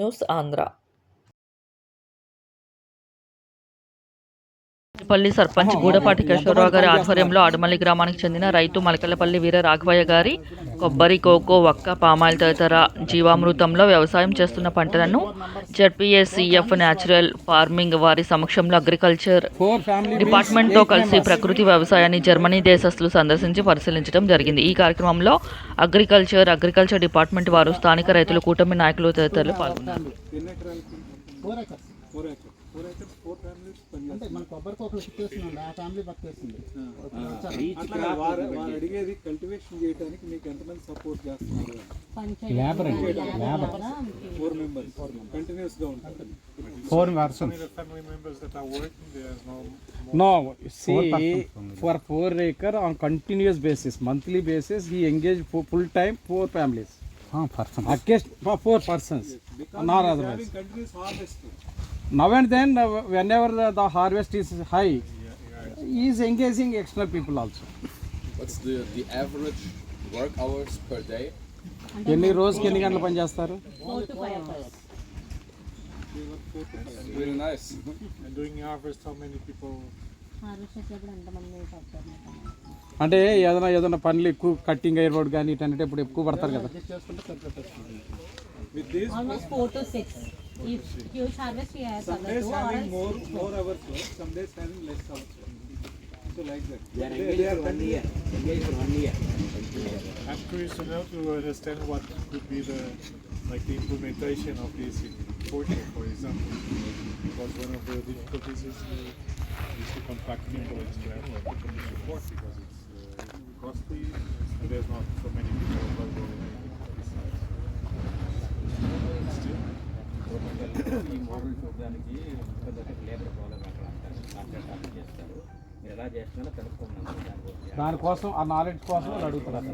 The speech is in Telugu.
న్యూస్ ఆంధ్ర పల్లి సర్పంచ్ గూడపాటి కేశవరావు గారి ఆధ్వర్యంలో ఆడమల్లి గ్రామానికి చెందిన రైతు మలకలపల్లి వీర రాఘవయ్య గారి కొబ్బరి కోకో వక్క పామాయిల్ తదితర జీవామృతంలో వ్యవసాయం చేస్తున్న పంటలను జెడ్పీఎస్సీఎఫ్ న్యాచురల్ ఫార్మింగ్ వారి సమక్షంలో అగ్రికల్చర్ డిపార్ట్మెంట్తో కలిసి ప్రకృతి వ్యవసాయాన్ని జర్మనీ దేశస్తులు సందర్శించి పరిశీలించడం జరిగింది. ఈ కార్యక్రమంలో అగ్రికల్చర్ అగ్రికల్చర్ డిపార్ట్మెంట్ వారు స్థానిక రైతులు కూటమి నాయకులు తదితరులు పాల్గొన్నారు. Four four acres four acres four families అంటే మన కొబ్బరి కోకలు చుట్టేస్తుంది ఆ ఫ్యామిలీ బతికేస్తుంది అట్లా వారు వారు అడిగేది కల్టివేషన్ చేయడానికి మీకు ఎంతమంది సపోర్ట్ చేస్తున్నారు ఫోర్ మెంబర్స్ కంటిన్యూస్గా ఉంటారు Four persons. the family members that are working, there's no No, see, for four acre on continuous basis, monthly basis, he engaged for full time four families. person. Against for four persons, not otherwise. Continuous harvest Now and then, uh, whenever the, the harvest is high, he is engaging extra people also. What's the, the average work hours per day? ఎన్ని రోజుకి ఎన్ని గంటలు పని చేస్తారు Really nice. and during harvest, how many people? అంటే ఏదైనా ఏదైనా పనులు ఎక్కువ కట్టింగ్ అయ్యే రోడ్ కానీ ఇటన్నిటి ఇప్పుడు ఎక్కువ పడతారు కదా if huge harvest we have some days having more more hours work, some days having less hours. So like that. They they, they for one year. I'm curious to know to understand what could be the like the implementation of this in Portugal, for example. Because one of the difficulties is, uh, is to contract people externally to support because it's uh, costly and there's not so many people ఈ మోడల్ చూడడానికి లేబర్ చేస్తారు. మీరు ఎలా చేస్తున్నారో తెలుసుకున్నాం దానికోసం ఆ నాలెడ్జ్ కోసం అడుగుతున్నారు